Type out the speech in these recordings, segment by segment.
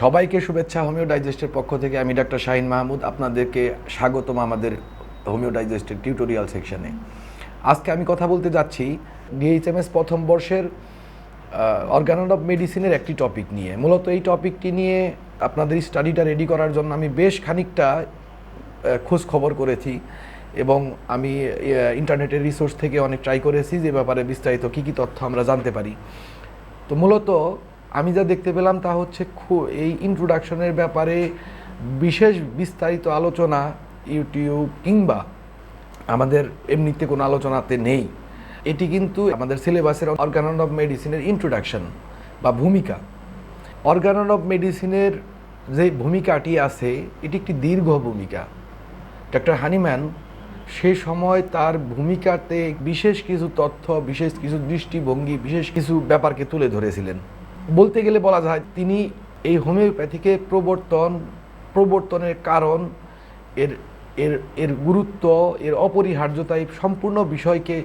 সবাইকে শুভেচ্ছা হোমিও ডাইজেস্টের পক্ষ থেকে। আমি ডাক্তার শাহিন মাহমুদ, আপনাদেরকে স্বাগতম আমাদের হোমিও ডাইজেস্টের টিউটোরিয়াল সেকশনে। আজকে আমি কথা বলতে যাচ্ছি ডিএইচএমএস প্রথম বর্ষের অর্গানন অফ মেডিসিনের একটি টপিক নিয়ে। মূলত এই টপিকটি নিয়ে আপনাদের স্টাডিটা রেডি করার জন্য আমি বেশ খানিকটা খোঁজ খবর করেছি এবং আমি ইন্টারনেটের রিসোর্স থেকে অনেক ট্রাই করেছি যে ব্যাপারে বিস্তারিত কী কী তথ্য আমরা জানতে পারি। তো মূলত আমি যা দেখতে পেলাম তা হচ্ছে এই ইন্ট্রোডাকশনের ব্যাপারে বিশেষ বিস্তারিত আলোচনা ইউটিউব কিংবা আমাদের এমনিতে কোনো আলোচনাতে নেই। এটি কিন্তু আমাদের সিলেবাসের অর্গানন অফ মেডিসিনের ইন্ট্রোডাকশন বা ভূমিকা। অর্গানন অফ মেডিসিনের যে ভূমিকাটি আছে, এটি একটি দীর্ঘ ভূমিকা। ডক্টর হানিম্যান সে সময় তার ভূমিকাতে বিশেষ কিছু তথ্য, বিশেষ কিছু দৃষ্টিভঙ্গি, বিশেষ কিছু ব্যাপারকে তুলে ধরেছিলেন। বলতে গেলে বলা যায় তিনি এই হোমিওপ্যাথিকে প্রবর্তন, প্রবর্তনের কারণ, এর এর এর গুরুত্ব, এর অপরিহার্যতা এই সম্পূর্ণ বিষয়কে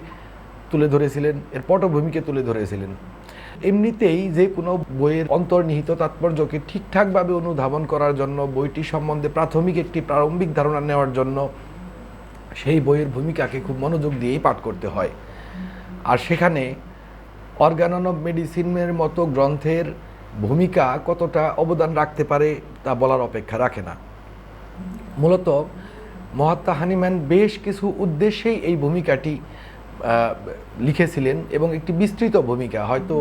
তুলে ধরেছিলেন, এর পটভূমিকে তুলে ধরেছিলেন। এমনিতেই যে কোনো বইয়ের অন্তর্নিহিত তাৎপর্যকে ঠিকঠাকভাবে অনুধাবন করার জন্য, বইটি সম্বন্ধে প্রাথমিক একটি প্রারম্ভিক ধারণা নেওয়ার জন্য সেই বইয়ের ভূমিকাকে খুব মনোযোগ দিয়েই পাঠ করতে হয়। আর সেখানে অর্গানন অফ মেডিসিনের মতো গ্রন্থের ভূমিকা কতটা অবদান রাখতে পারে তা বলার অপেক্ষা রাখে না। মূলত মহাত্মা হানিম্যান বেশ কিছু উদ্দেশ্যেই এই ভূমিকাটি লিখেছিলেন এবং একটি বিস্তৃত ভূমিকা। হয়তো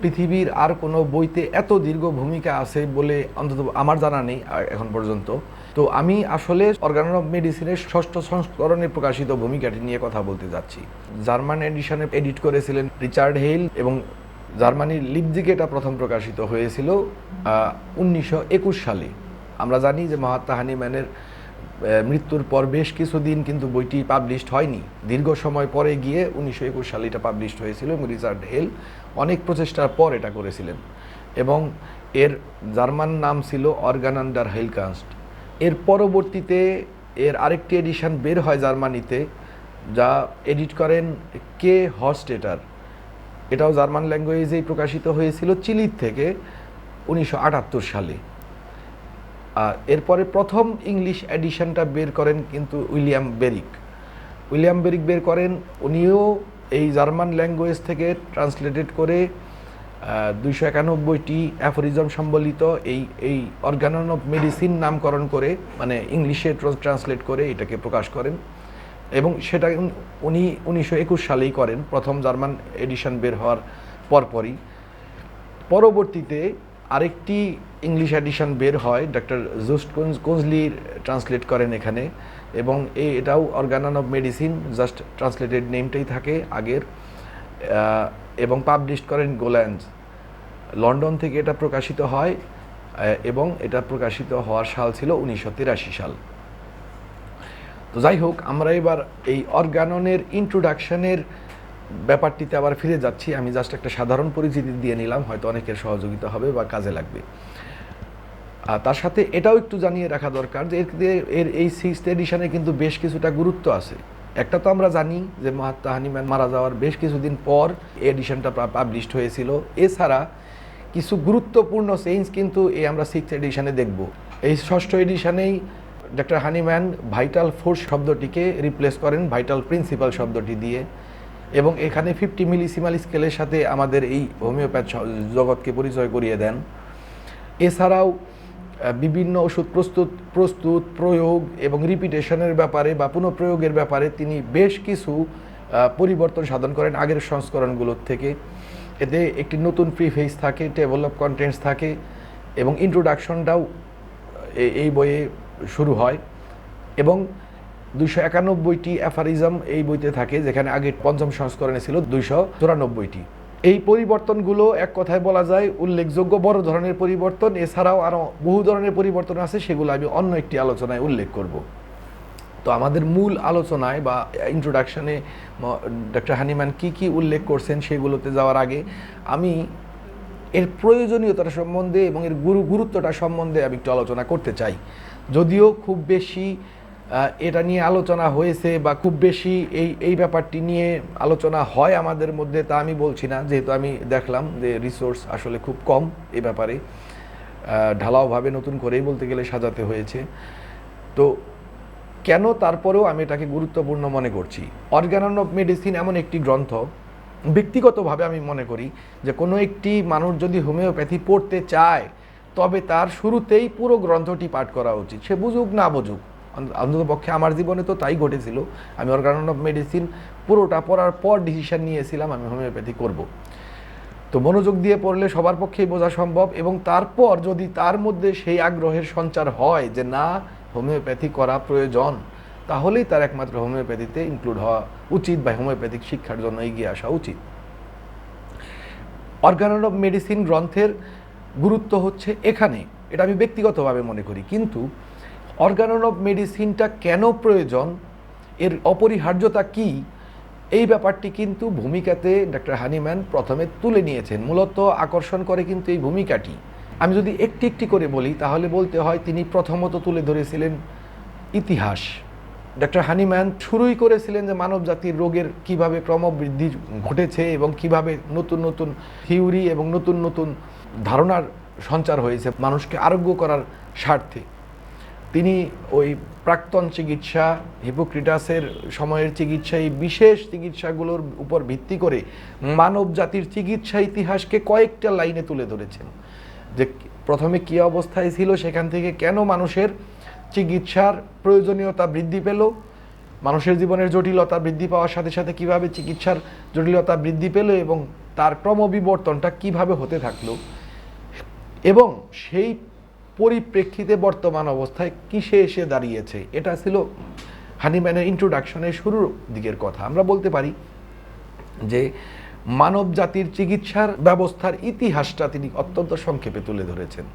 পৃথিবীর আর কোনো বইতে এত দীর্ঘ ভূমিকা আছে বলে অন্তত আমার জানা নেই এখন পর্যন্ত। তো আমি আসলে অর্গানন অফ মেডিসিনের ষষ্ঠ সংস্করণে প্রকাশিত ভূমিকাটি নিয়ে কথা বলতে যাচ্ছি। জার্মান এডিশনে এডিট করেছিলেন রিচার্ড হেইল এবং জার্মানির লিপজিকে এটা প্রথম প্রকাশিত হয়েছিল উনিশশো একুশ সালে। আমরা জানি যে মহাত্মা হানিম্যানের মৃত্যুর পর বেশ কিছুদিন কিন্তু বইটি পাবলিশড হয়নি। দীর্ঘ সময় পরে গিয়ে উনিশশো একুশ সালে এটা পাবলিশড হয়েছিল এবং রিচার্ড হেল অনেক প্রচেষ্টার পর এটা করেছিলেন। এবং এর জার্মান নাম ছিল অর্গানান্ডার হেলকাস্ট এর পরবর্তীতে এর আরেকটি এডিশন বের হয় জার্মানিতে, যা এডিট করেন কে হস্টেটার এটাও জার্মান ল্যাঙ্গুয়েজেই প্রকাশিত হয়েছিল চিলির থেকে উনিশশো আটাত্তর সালে। আর এরপরে প্রথম ইংলিশ এডিশনটা বের করেন কিন্তু উইলিয়াম বেরিক। উইলিয়াম বেরিক বের করেন, উনিও এই জার্মান ল্যাঙ্গুয়েজ থেকে ট্রান্সলেটেড করে দুইশো একানব্বইটি অ্যাফোরিজম সম্বলিত এই এই অর্গানন অফ মেডিসিন নামকরণ করে মানে ইংলিশে ট্রান্সলেট করে এটাকে প্রকাশ করেন। এবং সেটা উনি উনিশশো একুশ সালেই করেন, প্রথম জার্মান এডিশন বের হওয়ার পরপরই। পরবর্তীতে আরেকটি ইংলিশ এডিশন বের হয় ডক্টর জুস্ট কোজলি ট্রান্সলেট করেন এখানে। এবং এটাও Organon of medicine just translated নেমটাই থাকে আগের। এবং পাবলিশ করেন গোল্যান্ড লন্ডন থেকে এটা প্রকাশিত হয় এবং এটা প্রকাশিত হওয়ার সাল ছিল উনিশশো তিরাশি সাল। তো যাই হোক, আমরা এবার এই অর্গাননের ইন্ট্রোডাকশনের ব্যাপারটিতে আবার ফিরে যাচ্ছি। আমি জাস্ট একটা সাধারণ পরিচিতি দিয়ে নিলাম, হয়তো অনেকের সহযোগিতা হবে বা কাজে লাগবে। তার সাথে এটাও একটু জানিয়ে রাখা দরকার যে এর এর এই সিক্সথ এডিশনে কিন্তু বেশ কিছুটা গুরুত্ব আছে। একটা তো আমরা জানি যে মহাত্মা হানিম্যান মারা যাওয়ার বেশ কিছুদিন পর এডিশনটা পাবলিশড হয়েছিল। এছাড়া কিছু গুরুত্বপূর্ণ চেঞ্জ কিন্তু এই আমরা সিক্স এডিশনে দেখব। এই ষষ্ঠ এডিশনেই ডক্টর হানিম্যান ভাইটাল ফোর্স শব্দটিকে রিপ্লেস করেন ভাইটাল প্রিন্সিপাল শব্দটি দিয়ে। এবং এখানে ফিফটি মিলিসিমাল স্কেলের সাথে আমাদের এই হোমিওপ্যাথ জগৎকে পরিচয় করিয়ে দেন। এছাড়াও বিভিন্ন ওষুধ প্রস্তুত প্রস্তুত, প্রয়োগ এবং রিপিটেশনের ব্যাপারে বা পুনঃপ্রয়োগের ব্যাপারে তিনি বেশ কিছু পরিবর্তন সাধন করেন আগের সংস্করণগুলোর থেকে। এতে একটি নতুন প্রিফেস থাকে টেবল অফ কন্টেন্টস থাকে এবং ইন্ট্রোডাকশনটাও এই বইয়ে শুরু হয় এবং দুইশো একানব্বইটি অ্যাফারিজম এই বইতে থাকে, যেখানে আগে পঞ্চম সংস্করণে ছিল দুইশো চুরানব্বইটি। এই পরিবর্তনগুলো এক কথায় বলা যায় উল্লেখযোগ্য বড় ধরনের পরিবর্তন। এছাড়াও আরও বহু ধরনের পরিবর্তন আছে, সেগুলো আমি অন্য একটি আলোচনায় উল্লেখ করব। তো আমাদের মূল আলোচনায় বা ইন্ট্রোডাকশনে ডক্টর হানিম্যান কি কি উল্লেখ করছেন সেগুলোতে যাওয়ার আগে আমি এর প্রয়োজনীয়তা সম্বন্ধে এবং এর গুরু গুরুত্বটা সম্বন্ধে আমি একটু আলোচনা করতে চাই। যদিও খুব বেশি এটা নিয়ে আলোচনা হয়েছে বা খুব বেশি এই এই ব্যাপারটি নিয়ে আলোচনা হয় আমাদের মধ্যে, তা আমি বলছি না। যেহেতু আমি দেখলাম যে রিসোর্স আসলে খুব কম এ ব্যাপারে ঢালাওভাবে নতুন করেই বলতে গেলে সাজাতে হয়েছে। তো কেন তারপরেও আমি এটাকে গুরুত্বপূর্ণ মনে করছি? অর্গানন অফ মেডিসিন এমন একটি গ্রন্থ, ব্যক্তিগতভাবে আমি মনে করি যে কোনো একটি মানুষ যদি হোমিওপ্যাথি পড়তে চায়, তবে তার শুরুতেই পুরো গ্রন্থটি পাঠ করা উচিত। সে বুঝুক না বুঝুক অন্তত পক্ষে আমার জীবনে তো তাই ঘটেছিল। আমি অর্গানন অফ মেডিসিন পুরোটা পড়ার পর ডিসিশন নিয়েছিলাম, আমি হোমিওপ্যাথি করব। তো মনোযোগ দিয়ে পড়লে সবার পক্ষেই বোঝা সম্ভব এবং তারপর যদি তার মধ্যে সেই আগ্রহের সঞ্চার হয় যে না হোমিওপ্যাথি করা প্রয়োজন, তাহলেই তার একমাত্র হোমিওপ্যাথিতে ইনক্লুড হওয়া উচিত বা হোমিওপ্যাথিক শিক্ষার জন্য এগিয়ে আসা উচিত। অর্গানন অফ মেডিসিন গ্রন্থের গুরুত্ব হচ্ছে এখানে। এটা আমি ব্যক্তিগতভাবে মনে করি। কিন্তু অর্গানন অফ মেডিসিনটা কেন প্রয়োজন? এর অপরিহার্যতা কি? এই ব্যাপারটি কিন্তু ভূমিকাতে ডক্টর হানিম্যান প্রথমে তুলে নিয়েছেন। মূলত আকর্ষণ করে কিন্তু এই ভূমিকাটি। আমি যদি একটি একটি করে বলি, তাহলে বলতে হয় তিনি প্রথমত তুলে ধরেছিলেন ইতিহাস। ডক্টর হানিম্যান শুরুই করেছিলেন যে মানব জাতির রোগের কীভাবে ক্রমবৃদ্ধি ঘটেছে এবং কীভাবে নতুন নতুন থিওরি এবং নতুন নতুন ধারণার সঞ্চার হয়েছে মানুষকে আরোগ্য করার স্বার্থে। তিনি ওই প্রাক্তন চিকিৎসা হিপোক্রিটাসের সময়ের চিকিৎসা, এই বিশেষ চিকিৎসাগুলোর উপর ভিত্তি করে মানব জাতির চিকিৎসা ইতিহাসকে কয়েকটা লাইনে তুলে ধরেছেন। যে প্রথমে কী অবস্থায় ছিল, সেখান থেকে কেন মানুষের চিকিৎসার প্রয়োজনীয়তা বৃদ্ধি পেল, মানুষের জীবনের জটিলতা বৃদ্ধি পাওয়ার সাথে সাথে কীভাবে চিকিৎসার জটিলতা বৃদ্ধি পেল এবং তার ক্রমবিবর্তনটা কীভাবে হতে থাকল। এবং সেই পরিপ্রেক্ষিতে বর্তমান অবস্থায় কিসে এসে দাঁড়িয়েছে? এটা ছিল হানিম্যানের ইন্ট্রোডাকশনের শুরুর দিকের কথা। আমরা বলতে পারি যে মানব জাতির চিকিৎসার ব্যবস্থার ইতিহাসটা তিনি অত্যন্ত সংক্ষেপে তুলে ধরেছেন।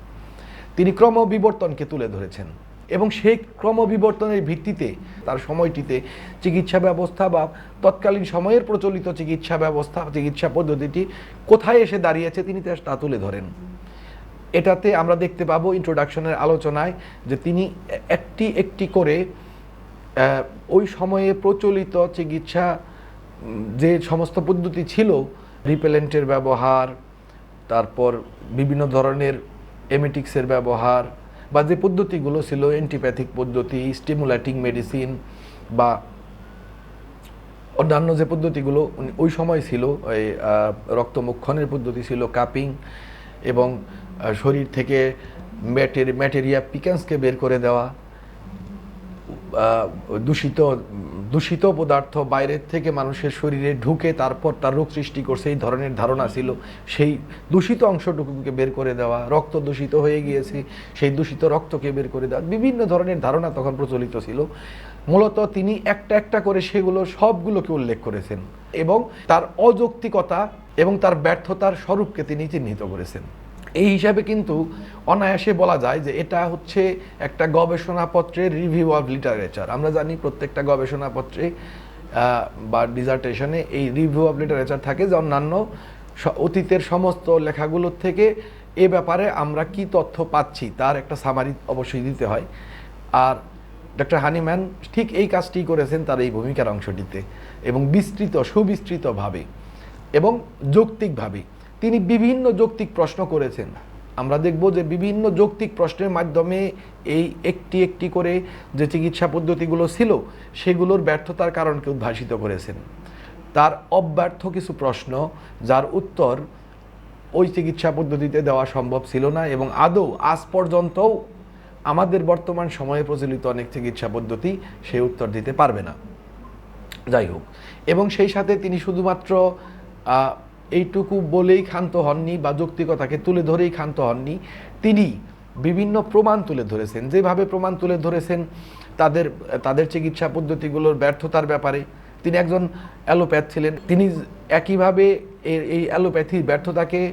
তিনি ক্রমবিবর্তনকে তুলে ধরেছেন এবং সেই ক্রমবিবর্তনের ভিত্তিতে তার সময়টিতে চিকিৎসা ব্যবস্থা বা তৎকালীন সময়ের প্রচলিত চিকিৎসা ব্যবস্থা, চিকিৎসা পদ্ধতিটি কোথায় এসে দাঁড়িয়েছে তিনি তা তুলে ধরেন। এটাতে আমরা দেখতে পাবো ইন্ট্রোডাকশনের আলোচনায় যে তিনি একটি একটি করে ওই সময়ে প্রচলিত চিকিৎসা, যে সমস্ত পদ্ধতি ছিল রিপেলেন্টের ব্যবহার, তারপর বিভিন্ন ধরনের এমেটিক্সের ব্যবহার, বা যে পদ্ধতিগুলো ছিল অ্যান্টিপ্যাথিক পদ্ধতি স্টিমুলেটিং মেডিসিন বা অন্যান্য যে পদ্ধতিগুলো, ওই সময় ছিল, ওই রক্তমুক্ষণের পদ্ধতি ছিল কাপিং এবং শরীর থেকে ম্যাটের, ম্যাটেরিয়া পিকেন্সকে বের করে দেওয়া দূষিত দূষিত পদার্থ বাইরের থেকে মানুষের শরীরে ঢুকে তারপর তার রোগ সৃষ্টি করছে, এই ধরনের ধারণা ছিল। সেই দূষিত অংশটুকুকে বের করে দেওয়া, রক্ত দূষিত হয়ে গিয়েছে, সেই দূষিত রক্তকে বের করে দেওয়া, বিভিন্ন ধরনের ধারণা তখন প্রচলিত ছিল। মূলত তিনি একটা একটা করে সেগুলো সবগুলোকে উল্লেখ করেছেন এবং তার অযৌক্তিকতা এবং তার ব্যর্থতার স্বরূপকে তিনি চিহ্নিত করেছেন। এই হিসাবে কিন্তু অনায়াসে বলা যায় যে এটা হচ্ছে একটা গবেষণাপত্রের রিভিউ অফ লিটারেচার আমরা জানি প্রত্যেকটা গবেষণাপত্রে বা ডিজার্টেশনে এই রিভিউ অফ লিটারেচার থাকে যে অন্যান্য অতীতের সমস্ত লেখাগুলোর থেকে এ ব্যাপারে আমরা কি তথ্য পাচ্ছি তার একটা সামারি অবশ্যই দিতে হয়। আর ডক্টর হানিম্যান ঠিক এই কাজটি করেছেন তার এই ভূমিকার অংশটিতে এবং বিস্তৃত, সুবিস্তৃতভাবে। এবং যৌক্তিকভাবে তিনি বিভিন্ন যৌক্তিক প্রশ্ন করেছেন। আমরা দেখব যে বিভিন্ন যৌক্তিক প্রশ্নের মাধ্যমে এই একটি একটি করে যে চিকিৎসা পদ্ধতিগুলো ছিল, সেগুলোর ব্যর্থতার কারণকে উদ্ভাসিত করেছেন। তার অব্যর্থ কিছু প্রশ্ন, যার উত্তর ওই চিকিৎসা পদ্ধতিতে দেওয়া সম্ভব ছিল না এবং আদৌ আজ পর্যন্তও আমাদের বর্তমান সময়ে প্রচলিত অনেক চিকিৎসা পদ্ধতি সেই উত্তর দিতে পারবে না। যাই হোক, এবং সেই সাথে তিনি শুধুমাত্র এইটুকু বলেই ক্ষান্ত হননি বা যৌক্তিকতাকে তুলে ধরেই ক্ষান্ত হননি। তিনি বিভিন্ন প্রমাণ তুলে ধরেছেন। যেভাবে প্রমাণ তুলে ধরেছেন তাদের তাদের চিকিৎসা পদ্ধতিগুলোর ব্যর্থতার ব্যাপারে। তিনি একজন অ্যালোপ্যাথ ছিলেন। তিনি একইভাবে এই অ্যালোপ্যাথির ব্যর্থতাকে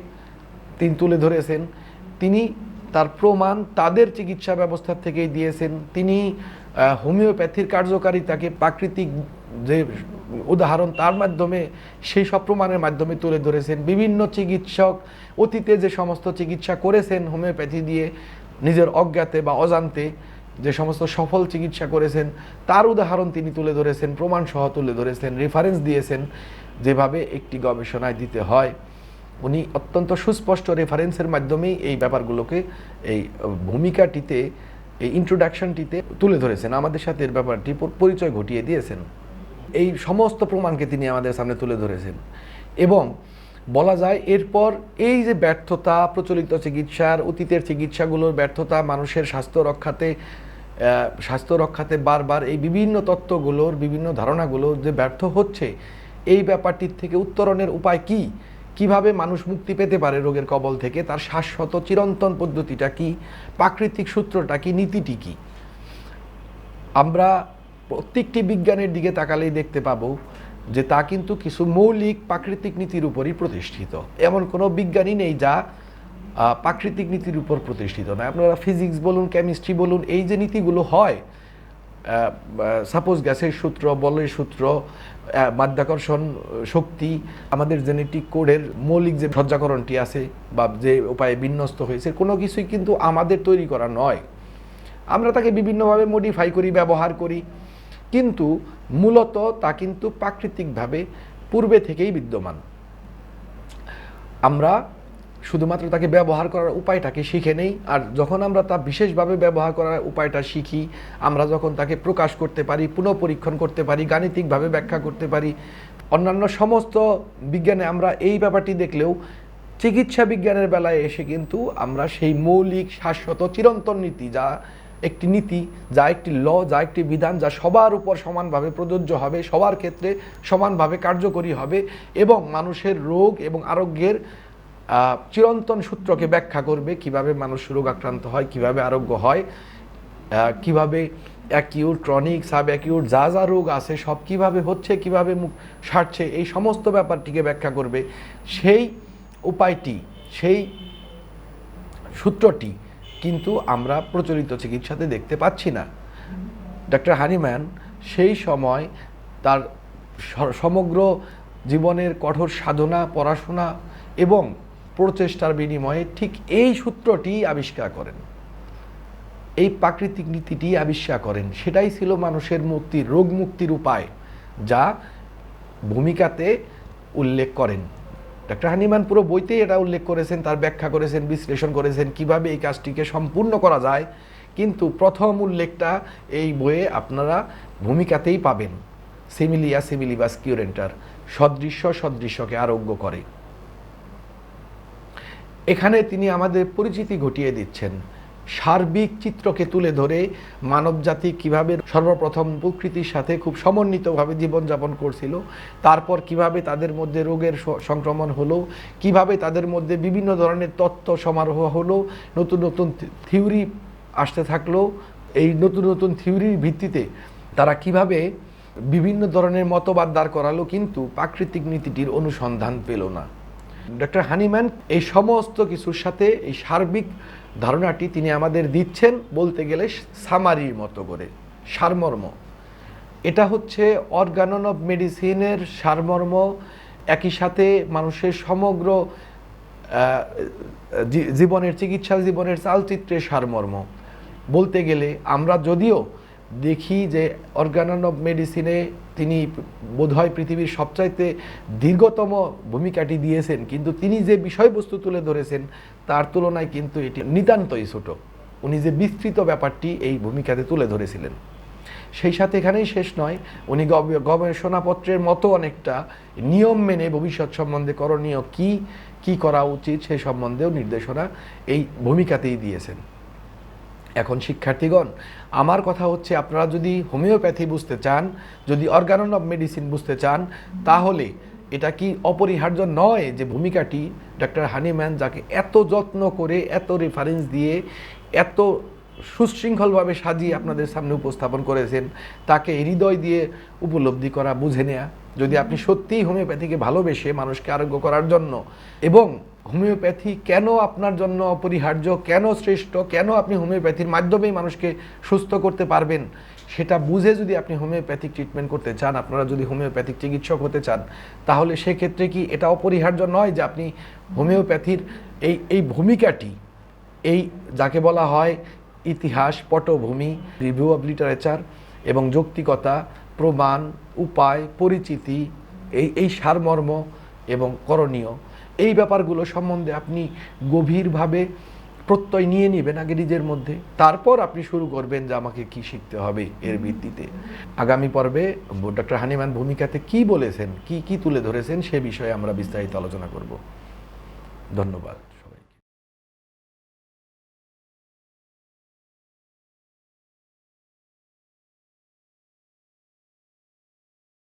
তিনি তুলে ধরেছেন। তিনি তার প্রমাণ তাদের চিকিৎসা ব্যবস্থা থেকেই দিয়েছেন। তিনি হোমিওপ্যাথির কার্যকারিতাকে প্রাকৃতিক যে উদাহরণ, তার মাধ্যমে, সেই সব প্রমাণের মাধ্যমে তুলে ধরেছেন। বিভিন্ন চিকিৎসক অতীতে যে সমস্ত চিকিৎসা করেছেন হোমিওপ্যাথি দিয়ে, নিজের অজ্ঞাতে বা অজান্তে যে সমস্ত সফল চিকিৎসা করেছেন, তার উদাহরণ তিনি তুলে ধরেছেন, প্রমাণসহ তুলে ধরেছেন রেফারেন্স দিয়েছেন, যেভাবে একটি গবেষণায় দিতে হয়। উনি অত্যন্ত সুস্পষ্ট রেফারেন্সের মাধ্যমেই এই ব্যাপারগুলোকে, এই ভূমিকাটিতে এই ইন্ট্রোডাকশনটিতে তুলে ধরেছেন, আমাদের সাথে এর ব্যাপারটি পরিচয় ঘটিয়ে দিয়েছেন। এই সমস্ত প্রমাণকে তিনি আমাদের সামনে তুলে ধরেছেন। এবং বলা যায় এরপর এই যে ব্যর্থতা, প্রচলিত চিকিৎসার, অতীতের চিকিৎসাগুলোর ব্যর্থতা, মানুষের স্বাস্থ্য রক্ষাতে স্বাস্থ্য রক্ষাতে বারবার এই বিভিন্ন তত্ত্বগুলোর, বিভিন্ন ধারণাগুলো যে ব্যর্থ হচ্ছে, এই ব্যাপারটির থেকে উত্তরণের উপায় কি? কীভাবে মানুষ মুক্তি পেতে পারে রোগের কবল থেকে? তার শাশ্বত চিরন্তন পদ্ধতিটা কি? প্রাকৃতিক সূত্রটা কি? নীতিটি কি? আমরা প্রত্যেকটি বিজ্ঞানের দিকে তাকালেই দেখতে পাবো যে তা কিন্তু কিছু মৌলিক প্রাকৃতিক নীতির উপরই প্রতিষ্ঠিত। এমন কোনো বিজ্ঞানী নেই যা প্রাকৃতিক নীতির উপর প্রতিষ্ঠিত নয়। আপনারা ফিজিক্স বলুন, কেমিস্ট্রি বলুন, এই যে নীতিগুলো হয় সাপোজ গ্যাসের সূত্র, বলের সূত্র মাধ্যাকর্ষণ শক্তি, আমাদের জেনেটিক কোডের মৌলিক যে সজ্জাকরণটি আছে বা যে উপায়ে বিন্যস্ত হয়েছে, কোনো কিছুই কিন্তু আমাদের তৈরি করা নয়। আমরা তাকে বিভিন্নভাবে মডিফাই করি, ব্যবহার করি। কিন্তু মূলত তা কিন্তু প্রাকৃতিকভাবে পূর্বে থেকেই বিদ্যমান। আমরা শুধুমাত্র তাকে ব্যবহার করার উপায়টাকে শিখে নেই। আর যখন আমরা তা বিশেষভাবে ব্যবহার করার উপায়টা শিখি, আমরা যখন তাকে প্রকাশ করতে পারি, পুনঃপরীক্ষণ করতে পারি, গাণিতিকভাবে ব্যাখ্যা করতে পারি, অন্যান্য সমস্ত বিজ্ঞানে আমরা এই ব্যাপারটি দেখলেও চিকিৎসা বিজ্ঞানের বেলায় এসে কিন্তু আমরা সেই মৌলিক, শাশ্বত, চিরন্তন নীতি, যা একটি নীতি, যা একটি ল, যা একটি বিধান, যা সবার উপর সমানভাবে প্রযোজ্য হবে, সবার ক্ষেত্রে সমানভাবে কার্যকরী হবে এবং মানুষের রোগ এবং আরোগ্যের চিরন্তন সূত্রকে ব্যাখ্যা করবে কীভাবে মানুষ রোগ আক্রান্ত হয়, কীভাবে আরোগ্য হয় কীভাবে অ্যাকিউট ক্রনিক সাব অ্যাকিউট যা যা রোগ আছে, সব কীভাবে হচ্ছে, কীভাবে মুখ সারছে, এই সমস্ত ব্যাপারটিকে ব্যাখ্যা করবে। সেই উপায়টি, সেই সূত্রটি কিন্তু আমরা প্রচলিত চিকিৎসাতে দেখতে পাচ্ছি না। ডক্টর হানিম্যান সেই সময় তার সমগ্র জীবনের কঠোর সাধনা, পড়াশোনা এবং প্রচেষ্টার বিনিময়ে ঠিক এই সূত্রটি আবিষ্কার করেন। এই প্রাকৃতিক নীতিটি আবিষ্কার করেন। সেটাই ছিল মানুষের মুক্তির রোগ মুক্তির উপায়, যা ভূমিকাতে উল্লেখ করেন। ডক্টর হানিমান পুরো বইতেই এটা উল্লেখ করেছেন, তার ব্যাখ্যা করেছেন, বিশ্লেষণ করেছেন, কীভাবে এই কাজটিকে সম্পূর্ণ করা যায়। কিন্তু প্রথম উল্লেখটা এই বইয়ে আপনারা ভূমিকাতেই পাবেন। সিমিলিয়া সিমিলিবাস কিউরেন্টার সদৃশ্য সদৃশ্যকে আরোগ্য করে। এখানে তিনি আমাদের পরিচিতি ঘটিয়ে দিচ্ছেন। সার্বিক চিত্রকে তুলে ধরে মানবজাতি কীভাবে সর্বপ্রথম প্রকৃতির সাথে খুব সমন্বিতভাবে জীবনযাপন করছিল, তারপর কীভাবে তাদের মধ্যে রোগের সংক্রমণ হলো, কীভাবে তাদের মধ্যে বিভিন্ন ধরনের তত্ত্ব সমারোহ হলো, নতুন নতুন থিওরি আসতে থাকল, এই নতুন নতুন থিওরির ভিত্তিতে তারা কীভাবে বিভিন্ন ধরনের মতবাদ দাঁড় করালো, কিন্তু প্রাকৃতিক নীতিটির অনুসন্ধান পেল না। ডক্টর হানিম্যান এই সমস্ত কিছুর সাথে এই সার্বিক ধারণাটি তিনি আমাদের দিচ্ছেন বলতে গেলে সামারির মতো করে, সারমর্ম। এটা হচ্ছে অর্গানন অফ মেডিসিনের সারমর্ম, একই সাথে মানুষের সমগ্র জীবনের চিকিৎসা, জীবনের চালচিত্রের সারমর্ম। বলতে গেলে আমরা যদিও দেখি যে অর্গানন অফ মেডিসিনে তিনি বোধহয় পৃথিবীর সবচাইতে দীর্ঘতম ভূমিকাটি দিয়েছেন, কিন্তু তিনি যে বিষয়বস্তু তুলে ধরেছেন, তার তুলনায় কিন্তু এটি নিতান্তই ছোট। উনি যে বিস্তৃত ব্যাপারটি এই ভূমিকাতে তুলে ধরেছিলেন। সেই সাথে এখানেই শেষ নয়, উনি গব- গবেষণাপত্রের মতো অনেকটা নিয়ম মেনে ভবিষ্যৎ সম্বন্ধে করণীয় কি কি করা উচিত সে সম্বন্ধেও নির্দেশনা এই ভূমিকাতেই দিয়েছেন। এখন শিক্ষার্থীগণ, আমার কথা হচ্ছে আপনারা যদি হোমিওপ্যাথি বুঝতে চান, যদি অর্গানন অফ মেডিসিন বুঝতে চান, তাহলে এটা কি অপরিহার্য নয় যে ভূমিকাটি ডক্টর হানিম্যান যাকে এত যত্ন করে, এত রেফারেন্স দিয়ে, এত সুশৃঙ্খলভাবে সাজিয়ে আপনাদের সামনে উপস্থাপন করেছেন, তাকে হৃদয় দিয়ে উপলব্ধি করা, বুঝে নেয়া যদি আপনি সত্যিই হোমিওপ্যাথিকে ভালোবেসে মানুষকে আরোগ্য করার জন্য এবং হোমিওপ্যাথি কেন আপনার জন্য অপরিহার্য, কেন শ্রেষ্ঠ, কেন আপনি হোমিওপ্যাথির মাধ্যমেই মানুষকে সুস্থ করতে পারবেন, সেটা বুঝে যদি আপনি হোমিওপ্যাথিক ট্রিটমেন্ট করতে চান, আপনারা যদি হোমিওপ্যাথিক চিকিৎসক হতে চান, তাহলে সেক্ষেত্রে কি এটা অপরিহার্য নয় যে আপনি হোমিওপ্যাথির এই এই ভূমিকাটি, এই যাকে বলা হয় ইতিহাস, পটভূমি, রিভিউ অব লিটারেচার এবং যৌক্তিকতা প্রমাণ, উপায়, পরিচিতি, এই এই সারমর্ম এবং করণীয়। এই ব্যাপারগুলো সম্বন্ধে আপনি গভীরভাবে প্রত্যয় নিয়ে নেবেন আগে নিজের মধ্যে। তারপর আপনি শুরু করবেন যে আমাকে কি শিখতে হবে এর ভিত্তিতে। আগামী পর্বে ডক্টর হানিমান ভূমিকাতে কি বলেছেন, কি কি তুলে ধরেছেন সে বিষয়ে আমরা বিস্তারিত আলোচনা করব। ধন্যবাদ।